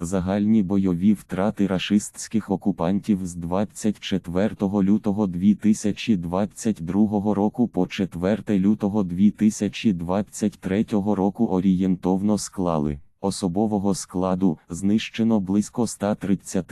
Загальні бойові втрати рашистських окупантів з 24 лютого 2022 року по 4 лютого 2023 року орієнтовно склали. Особового складу знищено близько 130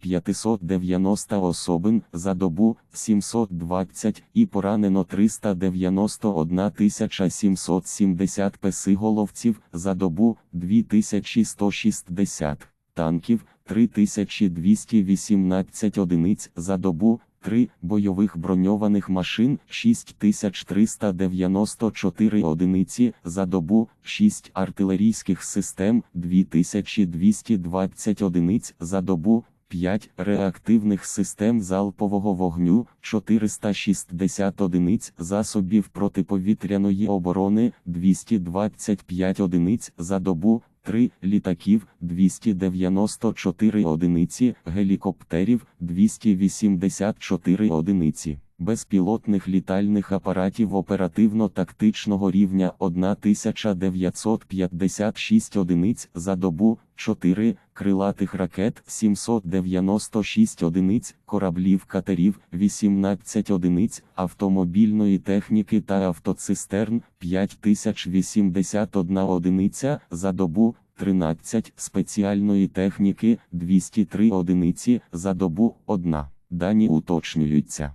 590 особин за добу 720 і поранено 391 770 песиголовців за добу 2160 танків 3218 одиниць за добу. 3 бойових броньованих машин 6394 одиниці за добу, 6 артилерійських систем 2220 одиниць за добу, 5 реактивних систем залпового вогню 460 одиниць засобів протиповітряної оборони 225 одиниць за добу. 3 літаків 294 одиниці, гелікоптерів 284 одиниці, безпілотних літальних апаратів оперативно-тактичного рівня 1956 одиниць за добу, 4 крилатих ракет 796 одиниць, кораблів катерів 18 одиниць, автомобільної техніки та автоцистерн 5081 одиниця за добу. 13 спеціальної техніки 203 одиниці за добу 1. Дані уточнюються.